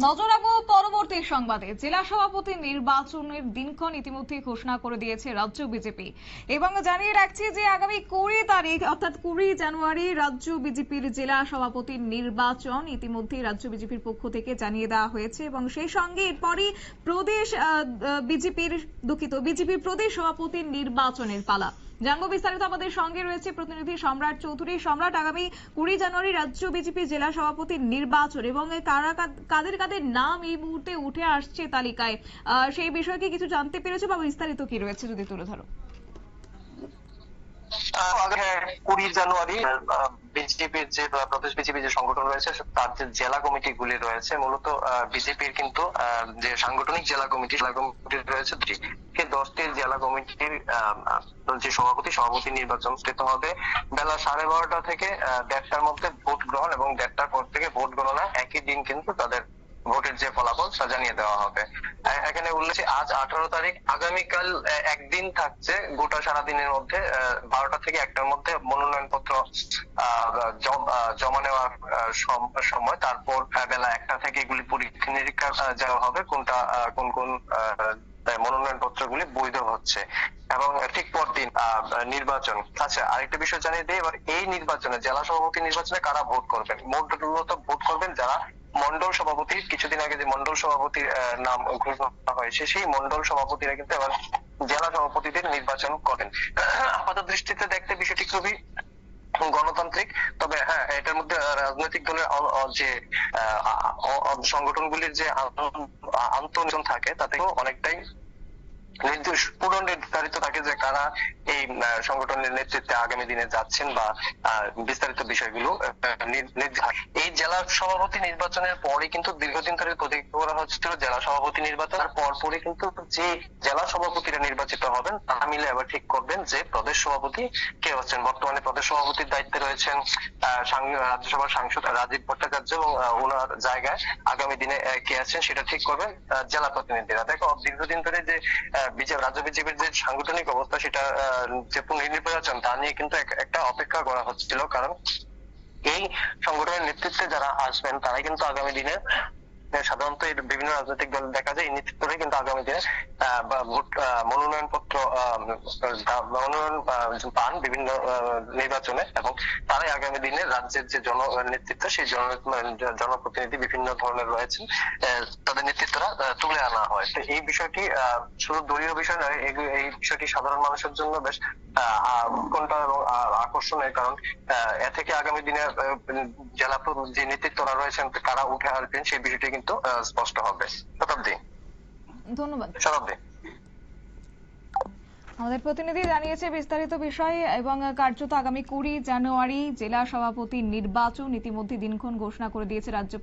নজর রাখব পরবর্তী সংবাদে। জেলা সভাপতি নির্বাচনের দিনক্ষণ ইতিমধ্যে ঘোষণা করে দিয়েছে রাজ্য বিজেপি। এবং জানিয়ে রাখছি যে, আগামী কুড়ি তারিখ, অর্থাৎ কুড়ি জানুয়ারি, রাজ্য বিজেপির জেলা সভাপতির নির্বাচন ইতিমধ্যে রাজ্য বিজেপির পক্ষ থেকে জানিয়ে দেওয়া হয়েছে এবং সেই সঙ্গে এরপরই প্রদেশ বিজেপির দুঃখিত, বিজেপির প্রদেশ সভাপতির নির্বাচনের পালা। জানব বিস্তারিত আমাদের সঙ্গে রয়েছে প্রতিনিধি সম্রাট চৌধুরী। সম্রাট, আগামী কুড়ি জানুয়ারি রাজ্য বিজেপি জেলা সভাপতির নির্বাচন এবং কারা কাদের কাদের নাম এই মুহূর্তে উঠে আসছে তালিকায়? সেই বিষয়ে কি কিছু জানতে পেরেছ বা বিস্তারিত কি রয়েছে যদি তুলে ধরো? আগামী জানুয়ারি বিজেপির যে প্রদেশ বিজেপি যে সংগঠন রয়েছে তার যে জেলা কমিটি গুলি রয়েছে, মূলত বিজেপির কিন্তু যে সাংগঠনিক জেলা কমিটি জেলা কমিটি রয়েছে দশটি জেলা কমিটির যে সভাপতি সভাপতি নির্বাচন অনুষ্ঠিত হবে বেলা সাড়ে বারোটা থেকে দেড়টার মধ্যে ভোট গ্রহণ এবং দেড়টার পর থেকে ভোট গণনা একই দিন কিন্তু তাদের ভোটের যে ফলাফল, তা জানিয়ে দেওয়া হবে। এখানে উল্লেখ আজ আঠারো তারিখ, আগামীকাল একদিন থাকছে গোটা সারা দিনের মধ্যে বারোটা থেকে একটার মধ্যে মনোনয়ন পত্র জমা নেওয়ার সময়। তারপর বেলা একটা থেকে এগুলি পরীক্ষা নিরীক্ষা যাওয়া হবে, কোনটা কোন কোন মনোনয়ন পত্রগুলি বৈধ হচ্ছে। এবং ঠিক পরদিন নির্বাচন। আচ্ছা আরেকটা বিষয় জানিয়ে দিই, এবার এই নির্বাচনে, জেলা সভাপতি নির্বাচনে কারা ভোট করবেন? মূলত ভোট করবেন, যারা মন্ডল সভাপতি, কিছুদিন আগে যে মন্ডল সভাপতির নাম ঘোষণা হয়েছে, সেই মন্ডল সভাপতিরা কিন্তু এবার জেলা সভাপতিদের নির্বাচন করেন। আপাত দৃষ্টিতে দেখতে বিষয়টি খুবই গণতান্ত্রিক, তবে হ্যাঁ এটার মধ্যে রাজনৈতিক দলের যে সংগঠনগুলির যে আন্তঃ থাকে তাতে অনেকটাই নির্দেশ পুরো নির্ধারিত থাকে যে কারা এই সংগঠনের নেতৃত্বে আগামী দিনে যাচ্ছেন বা বিস্তারিত বিষয়গুলো এই জেলা সভাপতি নির্বাচনের পরে কিন্তু দীর্ঘদিন ধরে প্রতীক্ষা করা হচ্ছিল জেলা সভাপতি নির্বাচন পরপরই কিন্তু যে জেলা সভাপতিরা নির্বাচিত হবেন, তারা মিলে আবার ঠিক করবেন যে প্রদেশ সভাপতি কে হচ্ছেন। বর্তমানে প্রদেশ সভাপতির দায়িত্বে রয়েছেন রাজ্যসভার সাংসদ রাজীব ভট্টাচার্য এবং ওনার জায়গায় আগামী দিনে কে আছেন সেটা ঠিক করবেন জেলা প্রতিনিধিরা। দেখো, দীর্ঘদিন ধরে যে রাজ্য বিজেপির যে সাংগঠনিক অবস্থা সেটা যে পুনর্নির্বাচন তা নিয়ে কিন্তু এক- একটা অপেক্ষা করা হচ্ছিল। কারণ এই সংগঠনের নেতৃত্বে যারা আসবেন, তারাই কিন্তু আগামী দিনে সাধারণত বিভিন্ন রাজনৈতিক দল দেখা যায়, এই নেতৃত্বরাই কিন্তু আগামী দিনে ভোট মনোনয়ন পত্র মনোনয়ন পান বিভিন্ন নির্বাচনে এবং তারাই আগামী দিনে রাজ্যের যে জন, নেতৃত্ব, সেই জন, জনপ্রতিনিধি বিভিন্ন ধরনের রয়েছেন তাদের নেতৃত্বরা তুলে আনা হয়। তো এই বিষয়টি শুধু দলীয় বিষয় নয়, এই- বিষয়টি সাধারণ মানুষের জন্য বেশ উৎকণ্ঠা এবং আকর্ষণের কারণ এ থেকে আগামী দিনে জেলা যে নেতৃত্বরা রয়েছেন কারা উঠে আসবেন, সেই বিষয়টি কিন্তু স্পষ্ট হবে। শতাব্দী। ধন্যবাদ। শতাব্দী। আমাদের প্রতিনিধি জানিয়েছে বিস্তারিত বিষয় এবং কার্যত আগামী কুড়ি জানুয়ারি জেলা সভাপতি নির্বাচন ইতিমধ্যে দিনক্ষণ ঘোষণা করে দিয়েছে রাজ্য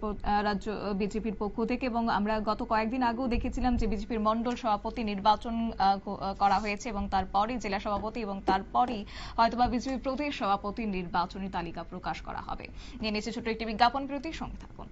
রাজ্য বিজেপির পক্ষ থেকে এবং আমরা গত কয়েকদিন আগেও দেখেছিলাম যে বিজেপির মন্ডল সভাপতি নির্বাচন করা হয়েছে এবং তারপরে জেলা সভাপতি এবং তারপরেই হয়তোবা বিজেপি প্রদেশ সভাপতি নির্বাচনী তালিকা প্রকাশ করা হবে। নিয়ে নিচ্ছে ছোট্ট একটি বিজ্ঞাপন বিরতির সঙ্গে থাকুন।